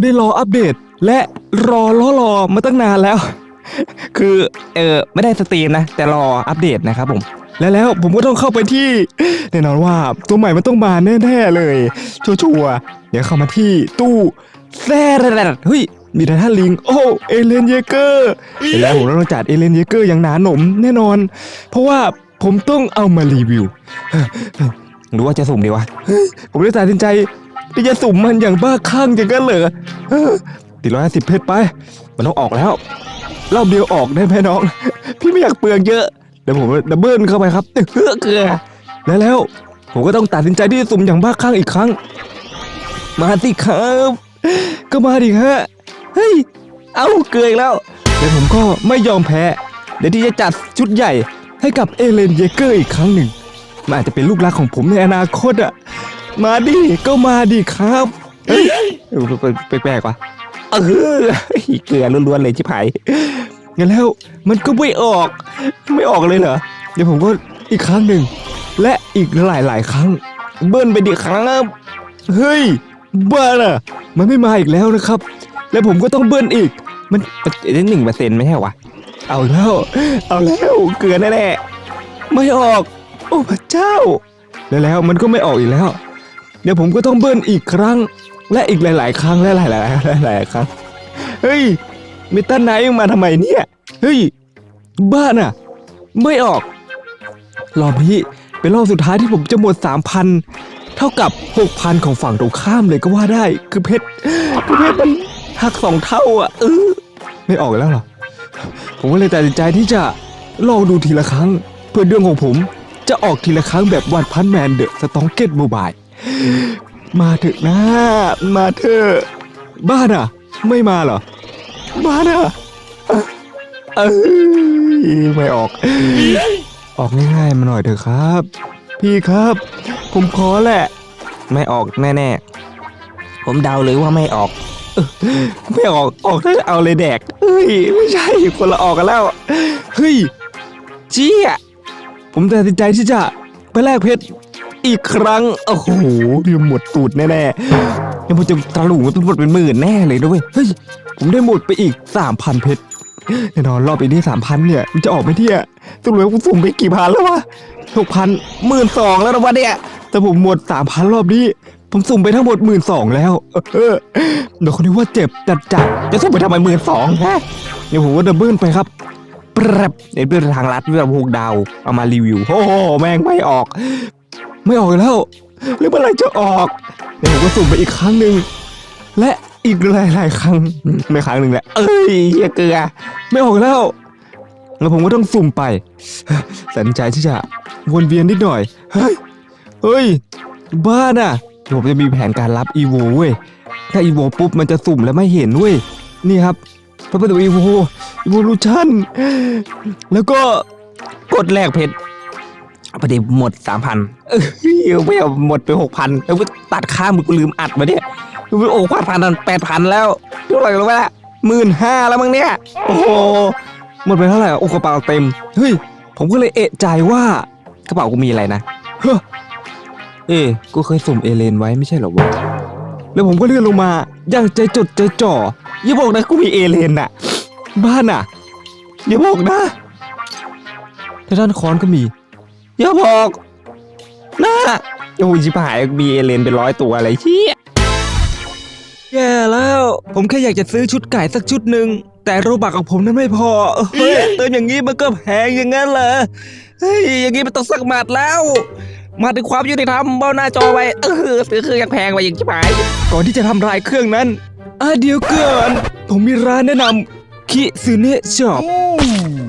ได้รออัปเดต และรอรอรอมาตั้งนานแล้ว คือเออไม่ได้สตรีมนะ แต่รออัปเดตนะครับผมและแล้วผมก็ต้องเข้าไปที่แน่นอนว่าตัวใหม่มันต้องมาแน่ๆเลยชัวร์ๆเดี๋ยวเข้ามาที่ตู้แซ่เฮ้ยมีไททันลิง โอ้เอเลนเยเกอร์แล้วผมต้องจัดเอเลนเยเกอร์อย่างหนาหนมแน่นอน เพราะว่าผมต้องเอามารีวิวหรือว่าจะสุ่มดีวะผมเลยตัดสินใจ ที่จะสุ่มมันอย่างบ้าคลั่งอย่างนั้นเหรอติดร้อยสิบเพชรไป มันต้องออกแล้วรอบเดียวออกได้ไหมน้อง พี่ไม่อยากเปลืองเยอะ เดี๋ยวผมดับเบิลเข้าไปครับเฮือเกลือแล้วแล้ว ผมก็ต้องตัดสินใจที่จะสุ่มอย่างบ้าคลั่งอีกครั้ง มาสิครับ ก็มาดิฮะ เฮ้ย เอาเกลือแล้วแล้วผมก็ไม่ยอมแพ้ เดี๋ยวที่จะจัดชุดใหญ่ให้กับเอเลนเยเกอร์อีกครั้งหนึ่ง มันอาจจะเป็นลูกรักของผมในอนาคตอะ มาดิ ก็มาดิครับเฮ้ยแปลกๆว่ะเออเกลือล้วนๆเลยชิบหายงั้นแล้วมันก็ไม่ออก ไม่ออกเลยเหรอ เดี๋ยวผมก็อีกครั้งหนึ่ง และอีกหลายๆ ครั้ง เบิ้ลไปดิครับเฮ้ยบ้าน่ะ มันไม่มาอีกแล้วนะครับ แล้วผมก็ต้องเบิ้ลอีก มันเป็นหนึ่งเปอร์เซ็นต์ไม่ใช่วะเอาแล้ว เอาแล้วเกลือแน่ๆไม่ออก โอ้พระเจ้า แล้วแล้วมันก็ไม่ออกอีกแล้ว เดี๋ยวผมก็ต้องเบิ้ลอีกครั้ง และอีกหลาย ๆ ครั้งและหลายๆหลายๆครั้งเฮ้ยมิตันไนท์มาทำไมเนี่ยเฮ้ยบ้าน่ะ ไม่ออกรอบนี้เป็นรอบสุดท้ายที่ผมจะหมด 3,000 เท่ากับ 6,000 ของฝั่งตรงข้ามเลยก็ว่าได้ คือเพชรคือเพชรมันหักสองเท่าอะเออไม่ออกแล้วเหรอ ผมก็เลยตัดสินใจที่จะลองดูทีละครั้ง เพื่อเรื่องของผมจะออกทีละครั้งแบบวันพันแมนเดอะสตองเก็ตโมบาย มาเถอะนะ มาเถอะบ้านอะ ไม่มาเหรอบ้านอะเอ้ยไม่ออก ออกง่ายๆมาหน่อยเถอะครับ พี่ครับ ผมขอแหละ ไม่ออกแน่ๆ ผมเดาเลยว่าไม่ออกไม่ออกออกถ้าเอาเลยแดกเฮ้ยไม่ใช่คนละออกกันแล้วเฮ้ยเจี้ยผมตัดสินใจที่จะไปแลกเพชร อีกครั้ง โอ้โหเดี๋ยวหมดตูดแน่ๆยังผมจะตะลุงมันหมดเป็นหมื่นแน่เลยด้วยเฮ้ย ผมได้หมดไปอีกสามพันเพชรแน่นอนรอบอีนี้สามพันเนี่ยมันจะออกไหมเนี่ยสรุปแล้วกูสุ่มไปกี่พันแล้ววะหกพันหมื่นสองแล้วนะวะเนี่ย แต่ผมหมดสามพันรอบนี้ ผมสุ่มไปทั้งหมดหมื่นสองแล้วเออเดี๋ยวคนนี้ว่าเจ็บจัดจัดๆจะสุ่มไปทำไมหมื่นสองฮะเดี๋ยวผมว่าดับเบิลไปครับแปรบเดี๋ยวเป็นทางลัดแบบหกดาวเอามารีวิวโอ้โหแม่งไม่ออก ไม่ออกแล้วหรือเมื่อไหรจะออกเดี๋ยวผมก็สุ่มไปอีกครั้งหนึ่งและอีกหลายๆครั้งไม่ครั้งหนึ่งแหละเอ้ยเหี้ยเกลือไม่ออกแล้ว แล้วผมก็ต้องสุ่มไปสันใจที่จะวนเวียนนิดหน่อยเฮ้ยเฮ้ยบ้าน่ะผมจะมีแผนการรับอีโวเว้ยถ้าอีโวปุ๊บมันจะสุ่มแล้วไม่เห็นเว้ยนี่ครับพระประตูอีโวอีโวลูชั่นแล้วก็กดแลกเพชร ประเดี๋ยวหมดสามพันเออไม่เอาหมดไปหกพันแล้วตัดค่ามือกูลืมอัดมาเนี่ยโอ้พันพันแปดพันแล้วเท่าไหร่รู้ไหมล่ะหมื่นห้าแล้วมั้งเนี่ยโอ้โหหมดไปเท่าไหร่โอ้กระเป๋าเต็มเฮ้ยผมก็เลยเอะใจว่ากระเป๋ากูมีอะไรนะเฮ้อเอ้กูเคยสุ่มเอเลนไว้ไม่ใช่เหรอวะแล้วผมก็เลื่อนลงมาอย่างใจจดใจจ่ออย่าบอกนะกูมีเอเลนน่ะบ้านน่ะอย่าบอกนะแต่ด้านคอนก็มี อย่าบอกนะโอ้ยชิบหายมีเอเลนเป็นร้อยตัวอะไรเชี่ยแย่แล้ว ผมแค่อยากจะซื้อชุดไก่สักชุดหนึ่ง แต่โรบักของผมนั้นไม่พอเฮ้ยเติมอย่างนี้มันก็แพงอย่างนั้นเหรอเฮ้ยอย่างนี้มันต้องสักหมัดแล้ว มาถึงความยุติธรรมเบ้าหน้าจอไปเออซื้อเครื่องยังแพงไปอย่างชิบหาย ก่อนที่จะทำลายเครื่องนั้นอะเดี๋ยวก่อนผมมีร้านแนะนำคิซึเนะช็อป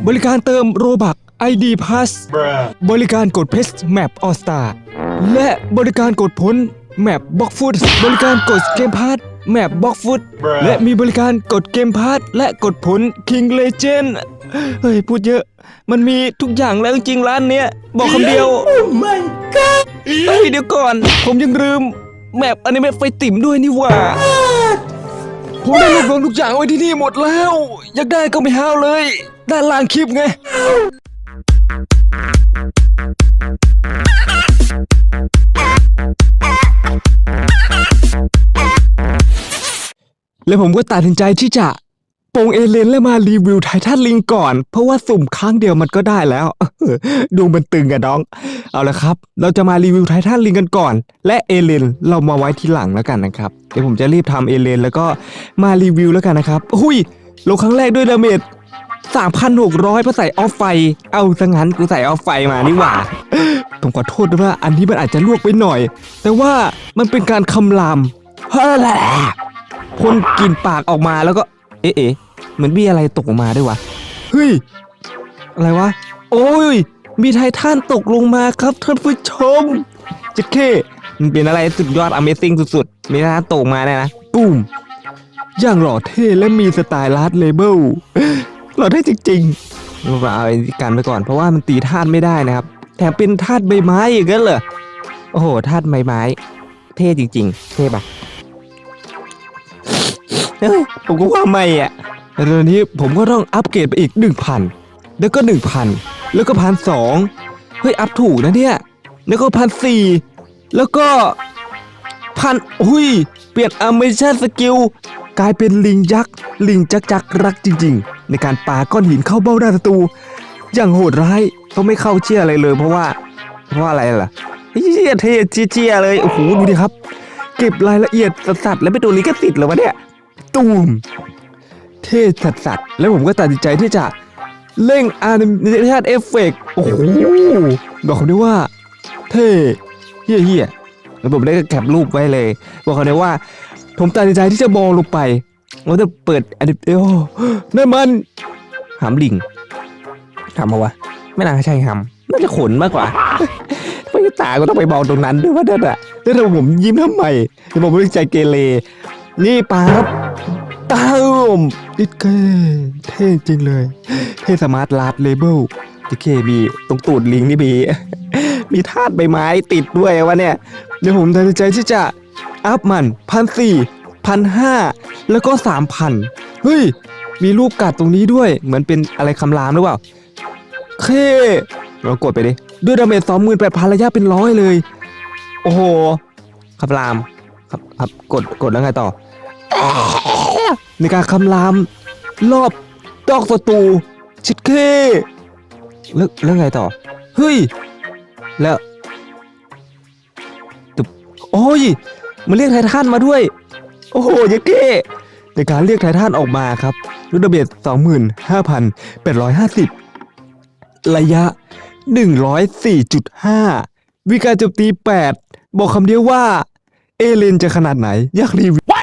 บริการเติมโรบัก ID Pass บริการกดเพชแมปออสตาและบริการกดผลแมปบ็อกฟุตบริการกดเกมพาร์แมปบ็อกฟุตและมีบริการกดเกมพาร์และกดผล King Legend เฮ้ย พูดเยอะ มันมีทุกอย่างแล้วจริงๆร้านเนี้ย บอกคำเดียวเฮ้ย เดี๋ยวก่อน ผมยังลืม แมปอนิเมะไฟติ่มด้วยนี่หว่า ผมได้รวบรวมทุกอย่างไว้ที่นี่หมดแล้ว อยากได้ก็ไม่ห้าวเลย ด้านล่างคลิปไง แล้วผมก็ตัดสินใจที่จะปงเอเลนแล้วมารีวิวไททันลิงก่อน เพราะว่าสุ่มครั้งเดียวมันก็ได้แล้ว ดูมันตึงอะน้อง เอาละครับ เราจะมารีวิวไททันลิงกันก่อน และเอเลนเรามาไว้ทีหลังแล้วกันนะครับ เดี๋ยวผมจะรีบทำเอเลนแล้วก็มารีวิวแล้วกันนะครับหุยลงครั้งแรกด้วยดาเมจ 3,600เพราะใส่ออฟไฟ เอาซะงั้นกูใส่ออฟไฟมานี่หว่าผมขอโทษด้วยว่าอันนี้มันอาจจะลวกไปหน่อย แต่ว่ามันเป็นการคำรามเฮ้อแหละพ่นกลินปากออกมาแล้วก็ เอ๊ะเหมือนมีอะไรตกออกมาด้วยวะ เฮ้ย อะไรวะ โอ้ย มีไททันตกลงมาครับท่านผู้ชมจิเคมันเป็นอะไรสุดยอด Amazing สุดๆ มีไททันตกมาเนี่ยนะ ปุ้ม อย่างหล่อเท่และมีสไตล์ลาดเลเบล หล่อเท่จริงๆเราเอาไอ้กันไปก่อน เพราะว่ามันตีธาตุไม่ได้นะครับ แถมเป็นธาตุใบไม้อีกแล้วเหรอโอ้โหธาตุใบไม้ เท่จริง ๆ เท่ปะผมก็ว่าไม่อะแต่ตอนนี้ผมก็ต้องอัปเกรดไปอีก 1,000 แล้วก็ 1,000 แล้วก็พันสองเฮ้ย อัพถูกนะเนี่ย แล้วก็พันสี่แล้วก็พันอุ้ย เปลี่ยนอเมชั่นสกิลกลายเป็นลิงยักษ์ ลิงจักจักรักจริง ๆ ในการปาก้อนหินเข้าเบ้าหน้าศัตรูอย่างโหดร้ายเขาไม่เข้าเชื่ออะไรเลย เพราะว่าเพราะาอะไรล่ะเฮียเท่เจียเลยโอ้โหดูดิครับ เก็บรายละเอียดสัสๆแล้วไม่โดนลิขสิทธิ์เหรอวะเนี่ยตูมเท่สัตสๆแล้วผมก็ตัดสินใจที่จะเร่งอ n นิเมชันเอฟเฟกโอ้โหบอกเขาได้ว่า เท่เฮี้ยเฮี้ยแล้วผมได้แคปรูปไว้เลย บอกเขาเลยว่า ผมตัดสินใจที่จะมองลงไป ว่าจะเปิดอันนี้โอ้นั่นมันหามลิงหามมาวะ ไม่น่าใช่หามน่าจะขนมากกว่าไม่ตาก็ต้องไปมองตรงนั้นด้วยว่านั่นอะแล้วทำไมผมยิ้มทำไมผมไม่ใจเกเรนี่ปาบตามดิดเท่เท่จริงเลย เท่สมาร์ทลาดเลเบลดิเคมีตรงตูดลิงนี่มีมีธาตุใบไม้ติดด้วยวะเนี่ย เดี๋ยวผมตัดสินใจที่จะอัพมันพันสี่ พันห้าแล้วก็สามพันเฮ้ย มีรูปกัดตรงนี้ด้วย เหมือนเป็นอะไรคำรามหรือเปล่า เคเรากดไปดิ ด้วยดาเมจสองหมื่นแปดพันระยะเป็นร้อยเลย โอ้โหคำราม ครับครับกดกดแล้วไงต่อ ในการคำราม รอบดอกศัตรูชิดเคแล้วแล้วไงต่อ เฮ้ย แล้วโอ้ย มันเรียกไททันมาด้วย โอ้โหเยดเก้ในการเรียกไททันออกมาครับด้วยดาเมจ25,850 ระยะ 104.5 วิการโจมตี 8 บอกคำเดียวว่า เอเลนจะขนาดไหน อยากรีวิว